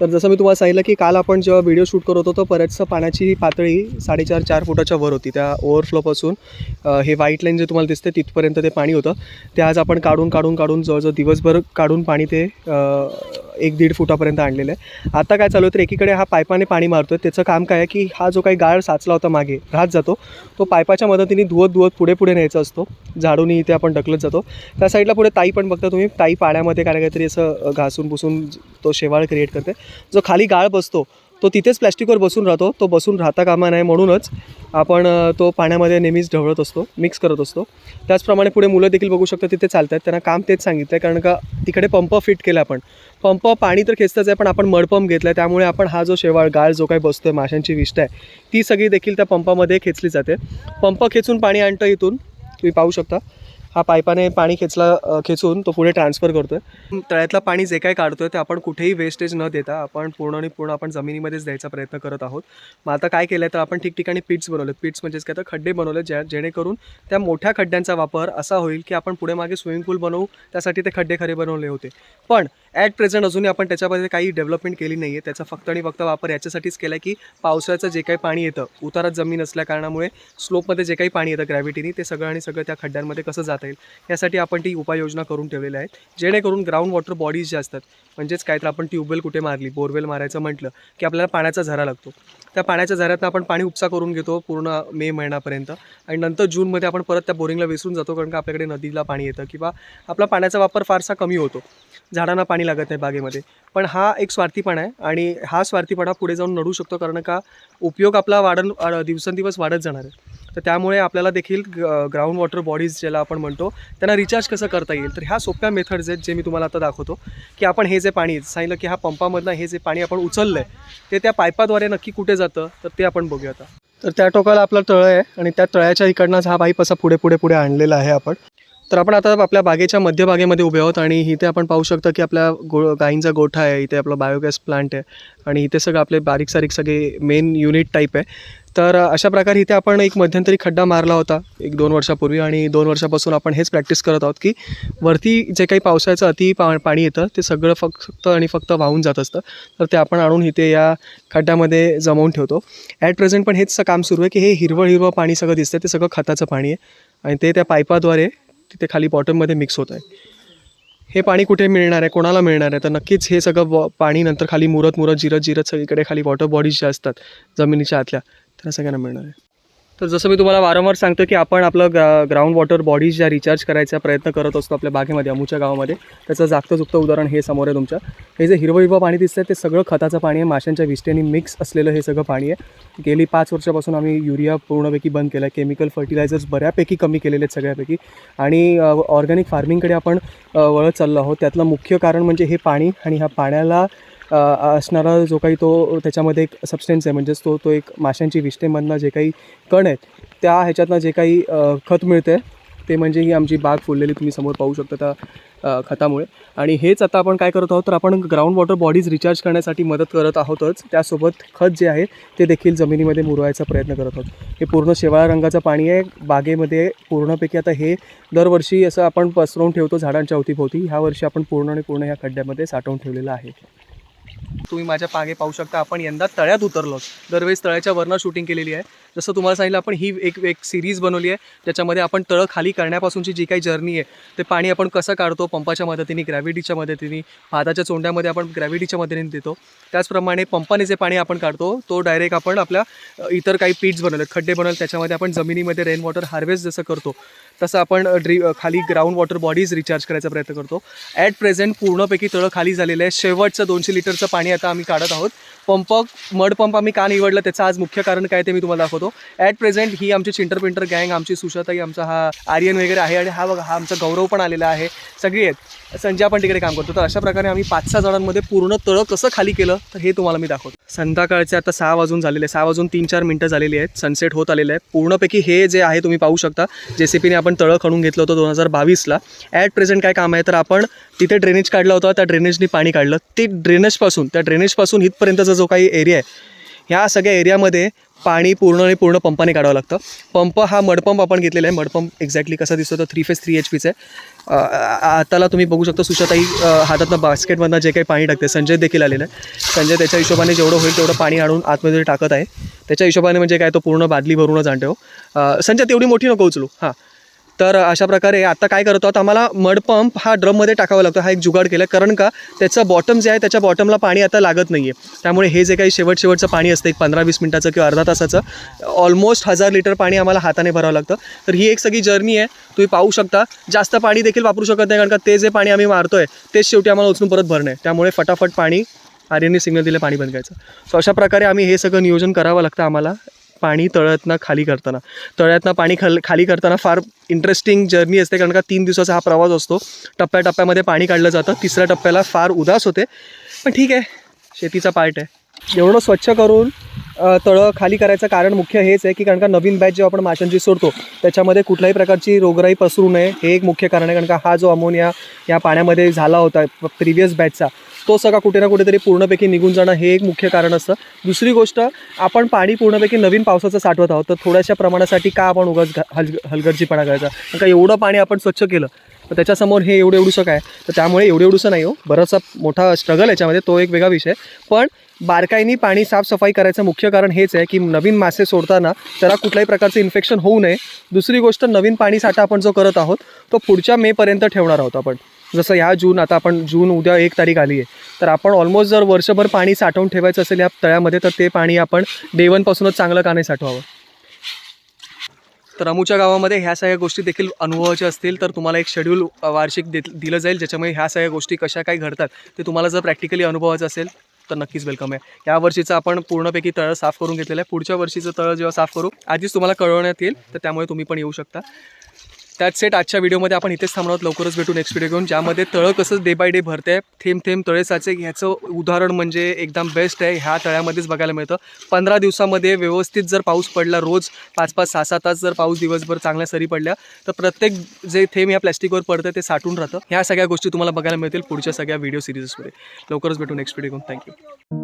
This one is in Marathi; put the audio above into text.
तर जसं मी तुम्हाला सांगितलं की काल आपण जेव्हा व्हिडिओ शूट करत होतो परतचं पाण्याची पातळी साडेचार चार फुटाच्या वर होती. त्या ओव्हरफ्लोपासून हे व्हाईट लाईन जे तुम्हाला दिसते तिथपर्यंत ते पाणी होतं. ते आज आपण काढून काढून काढून जवळजवळ दिवसभर काढून पाणी ते एक दीड फुटापर्यंत आणलेलं आहे. आता काय चालू आहे तर एकीकडे हा पायपाने पाणी मारतो आहे त्याचं काम काय आहे की हा जो काही गाळ साचला होता मागे राहत जातो तो पायपाच्या मदतीने धुवत धुवत पुढे पुढे न्यायचा असतो. झाडून इथे आपण ढकलत जातो. त्या साईडला पुढे ताई पण बघता तुम्ही ताई पाण्यामध्ये काय काहीतरी असं घासून पुसून तो शेवाळ क्रिएट करते. जो खाली गाळ बसतो तो तिथेच प्लॅस्टिकवर बसून राहतो. तो बसून राहता कामा नाही म्हणूनच आपण तो पाण्यामध्ये नेहमीच ढवळत असतो मिक्स करत असतो. त्याचप्रमाणे पुढे मुलं देखील बघू शकतात तिथे चालत आहेत त्यांना काम तेच सांगितलं आहे कारण का तिकडे पंप फिट केला आपण. पंप पाणी तर खेचतच आहे पण आपण मडपंप घेतला आहे त्यामुळे आपण हा जो शेवाळ गाळ जो काही बसतो आहे माशांची विष्ट आहे ती सगळी देखील त्या पंपामध्ये खेचली जाते. पंप खेचून पाणी आणतं इथून. तुम्ही पाहू शकता. हा पाईपाने पाणी खेचला खेचून तो पुढे ट्रान्सफर करतो आहे तळ्यातलं पाणी जे काही काढतो आहे ते आपण कुठेही वेस्टेज न देता आपण पूर्ण आणि पूर्ण आपण जमिनीमध्येच द्यायचा प्रयत्न करत आहोत. मग आता काय केलं तर आपण ठिकठिकाणी पिट्स बनवले पिट्स म्हणजेच काय तर खड्डे बनवले ज्या जेणेकरून त्या मोठ्या खड्ड्यांचा वापर असा होईल की आपण पुढे मागे स्विमिंग पूल बनवू त्यासाठी ते खड्डे खरे बनवले होते. पण ॲट प्रेझेंट अजूनही आपण त्याच्यामध्ये काही डेव्हलपमेंट केली नाही आहे त्याचा फक्त आणि फक्त वापर याच्यासाठीच केला की पावसाचं जे काही पाणी येतं उतारात जमीन असल्या कारणामुळे स्लोपमध्ये जे काही पाणी येतं ग्रॅव्हिटीने ते सगळं आणि सगळं त्या खड्ड्यांमध्ये कसं जातं येईल यासाठी आपण ती उपाययोजना करून ठेवलेल्या आहेत. जेणेकरून ग्राउंड वॉटर बॉडीज ज्या असतात म्हणजेच काय तर आपण ट्यूबवेल कुठे मारली बोरवेल मारायचं म्हटलं की आपल्याला पाण्याचा झरा लागतो. त्या पाण्याच्या झऱ्यातनं आपण पाणी उपसा करून घेतो पूर्ण मे महिन्यापर्यंत आणि नंतर जूनमध्ये आपण परत त्या बोरिंगला विसरून जातो कारण का आपल्याकडे नदीला पाणी येतं किंवा आपला पाण्याचा वापर फारसा कमी होतो. झाडांना पाणी लागत नाही बागेमध्ये. पण हा एक स्वार्थीपणा आहे आणि हा स्वार्थीपणा पुढे जाऊन नडू शकतो कारण का उपयोग आपला वाढन दिवसेंदिवस वाढत जाणार आहे. तर त्यामुळे आपल्याला देखील ग्राउंड वॉटर बॉडीज ज्याला आपण म्हणतो त्यांना रिचार्ज कसं करता येईल? तर ह्या सोप्या मेथड्स आहेत जे मी तुम्हाला आता दाखवतो की आपण हे जे पाणी सांगितलं की हा पंपामधनं हे जे पाणी आपण उचललं आहे ते त्या पाईपाद्वारे नक्की कुठे जातं? तर ते आपण बघूया आता. तर त्या टोकाला आपलं तळ आहे आणि त्या तळ्याच्या इकडनंच हा पाईप असा पुढे पुढे पुढे आणलेला आहे आपण. तर आपण आता आपल्या बागेच्या मध्यभागेमध्ये उभे आहोत आणि इथे आपण पाहू शकतो की आपल्या गो गाईंचा गोठा आहे. इथे आपला बायोगॅस प्लांट आहे. आणि इथे सगळं आपले बारीक सारीक सगळे मेन युनिट टाईप आहे. तर अशा प्रकारे इथे आपण एक मध्यंतरी खड्डा मारला होता एक दोन वर्षापूर्वी आणि दोन वर्षापासून आपण हेच प्रॅक्टिस करत आहोत की वरती जे काही पावसाचं अति पा पाणी येतं ते सगळं फक्त आणि फक्त वाहून जात असतं. तर ते आपण आणून इथे या खड्ड्यामध्ये जमवून ठेवतो. ॲट प्रेझेंट पण हेच काम सुरू आहे की हे हिरवं हिरवं पाणी सगळं दिसतं ते सगळं खताचं पाणी आहे. आणि ते त्या पाईपाद्वारे तिथे खाली बॉटममध्ये मिक्स होत आहे. हे पाणी कुठे मिळणार आहे? कोणाला मिळणार आहे? तर नक्कीच हे सगळं व पाणी नंतर खाली मुरत मुरत जिरत जिरत सगळीकडे खाली वॉटर बॉडीज ज्या असतात जमिनीच्या आतल्या त्या सगळ्यांना मिळणार आहे. तर जसं मी तुम्हाला वारंवार सांगतो की आपण आपलं ग्रा ग्राउंड वॉटर बॉडीज ज्या रिचार्ज करायचा प्रयत्न करत असतो आपल्या बागेमध्ये अमूच्या गावामध्ये त्याचं जागतं जुगतं उदाहरण हे समोर आहे तुमच्या. हे जे हिरवं हिरवं पाणी दिसतं ते सगळं खताचं पाणी आहे. माशांच्या विष्टेने मिक्स असलेलं हे सगळं पाणी आहे. गेली पाच वर्षापासून आम्ही युरिया पूर्णपैकी बंद केला आहे केमिकल फर्टिलायझर्स बऱ्यापैकी कमी केलेले आहेत सगळ्यापैकी. आणि ऑर्गॅनिक फार्मिंगकडे आपण वळत चाललो आहोत. त्यातलं मुख्य कारण म्हणजे हे पाणी आणि ह्या पाण्याला असणारा जो काही तो त्याच्यामध्ये एक सबस्टेन्स आहे म्हणजेच तो तो एक माशांची विष्ठेमधनं जे काही कण आहेत त्या ह्याच्यातनं जे काही खत मिळते ते म्हणजे ही आमची बाग फुललेली तुम्ही समोर पाहू शकता त्या खतामुळे. आणि हेच आता आपण काय करत आहोत तर आपण ग्राउंड वॉटर बॉडीज रिचार्ज करण्यासाठी मदत करत आहोतच. त्यासोबत खत जे आहे ते देखील जमिनीमध्ये मुरवायचा प्रयत्न करत आहोत. हे पूर्ण शेवाळा रंगाचं पाणी आहे. बागेमध्ये पूर्णपैकी आता हे दरवर्षी असं आपण पसरवून ठेवतो झाडांच्या अवतीभोवती. ह्या वर्षी आपण पूर्ण आणि पूर्ण ह्या खड्ड्यामध्ये साठवून ठेवलेलं आहे. तुम्ही माझ्या पागे पाहू शकता आपण यंदा तळ्यात उतरलो दरवेळेस तळ्याच्या वरनं शूटिंग केलेली आहे. जसं तुम्हाला सांगितलं आपण ही एक एक सिरीज बनवली आहे. ज्याच्यामध्ये आपण तळं खाली करण्यापासूनची जी काही जर्नी आहे ते पाणी आपण कसं काढतो पंपाच्या मदतीने ग्रॅव्हिटीच्या मदतीने भाताच्या चोंड्यामध्ये आपण ग्रॅव्हिटीच्या मदतीने देतो. त्याचप्रमाणे पंपाने जे पाणी आपण काढतो तो डायरेक्ट आपण आपल्या इतर काही पीट्स बनवले खड्डे बनवले त्याच्यामध्ये आपण जमिनीमध्ये रेन वॉटर हार्वेस्ट जसं करतो तसं आपण ड्री खाली ग्राउंड वॉटर बॉडीज रिचार्ज करायचा प्रयत्न करतो. ॲट प्रेझेंट पूर्णपैकी तळं खाली झालेलं आहे. शेवटचं दोनशे लिटरचं पाणी आता आम्ही काढत आहोत. पंप मड पंप आम्ही का निवडलं त्याचं आज मुख्य कारण काय ते मी तुम्हाला दाखवतो. ॲट प्रेझेंट ही आमची चिंटर पिंटर गँग आमची सुशाताई आमचा हा आर्यन वगैरे आहे आणि हा बघा हा आमचा गौरव पण आलेला आहे. सगळी आहेत. संजय पण तिकडे काम करतो. तर अशा प्रकारे आम्ही पाच सहा जणांमध्ये पूर्ण तळं कसं खाली केलं तर हे तुम्हाला मी दाखवतो. संध्याकाळचे आता सहा वाजून झालेले आहे. सहा वाजून तीन चार मिनटं झालेली आहेत. सनसेट होत आलेले आहे पूर्णपैकी हे जे आहे तुम्ही पाहू शकता. जे सी पीने आपण तळं खणून घेतलं होतं दोन हजार बावीसला. ॲट प्रेझेंट काय काम आहे तर आपण तिथे ड्रेनेज काढला होता. त्या ड्रेनेजनी पाणी काढलं. ते ड्रेनेजपासून त्या ड्रेनेजपासून इथपर्यंतचा जो काही एरिया आहे ह्या सगळ्या एरियामध्ये पाणी पूर्ण आणि पूर्ण पंपाने काढावं लागतं. पंप हा मडपंप आपण घेतलेला आहे. मडपंप एक्झॅक्टली कसा दिसतो तर थ्री फेस थ्री एच पीचा आहे. आताला तुम्ही बघू शकता सुशाताई हातातनं बास्केटमधनं जे काही पाणी टाकते संजय देखील आलेलं आहे. संजय त्याच्या हिशोबाने जेवढं होईल तेवढं पाणी आणून आतमध्ये टाकत आहे. त्याच्या हिशोबाने म्हणजे काय तो पूर्ण बादली भरूनच आणतो. संजय तेवढी मोठी नको उचलू. हां. तर अशा प्रकारे आता काय करतो आहोत आम्हाला मडपंप हा ड्रममध्ये टाकावा लागतो हा एक जुगाड केला. कारण का त्याचं बॉटम जे आहे त्याच्या बॉटमला पाणी आता लागत नाही आहे त्यामुळे हे जे काही शेवट शेवटचं पाणी असतं एक पंधरा वीस मिनटाचं किंवा अर्धा तासाचं ऑलमोस्ट हजार लिटर पाणी आम्हाला हाताने भरावं लागतं. तर ही एक सगळी जर्नी आहे. तुम्ही पाहू शकता जास्त पाणी देखील वापरू शकत नाही कारण का ते जे पाणी आम्ही मारतोय तेच शेवटी आम्हाला उचलून परत भरणं आहे. त्यामुळे फटाफट पाणी आर्यने सिग्नल दिले पाणी बंद करायचं. सो अशा प्रकारे आम्ही हे सगळं नियोजन करावं लागतं आम्हाला. पाणी तळ्यातनं खाली करताना. तळ्यातनं पाणी खल खाली करताना फार इंटरेस्टिंग जर्नी असते कारण का तीन दिवसाचा हा प्रवास असतो. टप्प्याटप्प्यामध्ये पाणी काढलं जातं. तिसऱ्या टप्प्याला फार उदास होते. पण ठीक आहे. शेतीचा पार्ट आहे. एवढं स्वच्छ करून तळं खाली करायचं कारण मुख्य हेच आहे की कारण का नवीन बॅच जेव्हा आपण माशांची सोडतो त्याच्यामध्ये कुठल्याही प्रकारची रोगराई पसरू नये हे एक मुख्य कारण आहे. कारण का हा जो अमोनिया या पाण्यामध्ये झाला होता प्रिव्हियस बॅचचा तो सगळा कुठे ना कुठेतरी पूर्णपैकी निघून जाणं हे एक मुख्य कारण असतं. दुसरी गोष्ट आपण पाणी पूर्णपैकी नवीन पावसाचं साठवत आहोत तर थोड्याशा प्रमाणासाठी का आपण उगाच घ- हल हलगर्जीपणा करायचा? कारण का एवढं पाणी आपण स्वच्छ केलं तर त्याच्यासमोर हे एवढं एवढूसं काय? तर त्यामुळे एवढं एवढूसं नाही हो. बराचसा मोठा स्ट्रगल याच्यामध्ये तो एक वेगळा विषय. पण बारकाईनी पाणी साफसफाई करायचं मुख्य कारण हेच आहे की नवीन मासे सोडताना त्याला कुठल्याही प्रकारचं इन्फेक्शन होऊ नये. दुसरी गोष्ट नवीन पाणी साठा आपण जो करत आहोत तो पुढच्या मेपर्यंत ठेवणार आहोत आपण. जसं ह्या जून आता आपण जून उद्या एक तारीख आली आहे तर आपण ऑलमोस्ट जर वर्षभर पाणी साठवून ठेवायचं असेल या तळ्यामध्ये तर ते पाणी आपण डे वनपासूनच चांगलं का नाही साठवावं? तर अमूच्या गावामध्ये ह्या सगळ्या गोष्टी देखील अनुभवाच्या असतील तर तुम्हाला एक शेड्यूल वार्षिक दे दिलं जाईल ज्याच्यामुळे ह्या सगळ्या गोष्टी कशा काय घडतात ते तुम्हाला जर प्रॅक्टिकली अनुभवायचं असेल तर नक्कीच वेलकम आहे. या वर्षीचं आपण पूर्णपैकी तळं साफ करून घेतलेलं आहे. पुढच्या वर्षीचं तळं जेव्हा साफ करू आधीच तुम्हाला कळवण्यात येईल तर त्यामुळे तुम्ही पण येऊ शकता. त्याच सेट आजच्या व्हिडिओमध्ये आपण इथेच थांबणार आहोत. लवकरच भेटू नेक्स्ट व्हिडिओ घेऊन. ज्यामध्ये तळं कसं डे बाय डे भरते थेंब थेंब तळे साचे ह्याचं उदाहरण म्हणजे एकदम बेस्ट आहे. ह्या तळ्यामध्येच बघायला मिळतं. पंधरा दिवसामध्ये व्यवस्थित जर पाऊस पडला रोज पाच पाच सहा सहा तास जर पाऊस दिवसभर चांगल्या सरी पडल्या तर प्रत्येक जे थेंब या प्लॅस्टिकवर पडतं ते साठून राहतं. ह्या सगळ्या गोष्टी तुम्हाला बघायला मिळतील पुढच्या सगळ्या व्हिडिओ सिरीजमध्ये लवकरच भेटू नेक्स्ट व्हिडिओ घेऊन. थँक्यू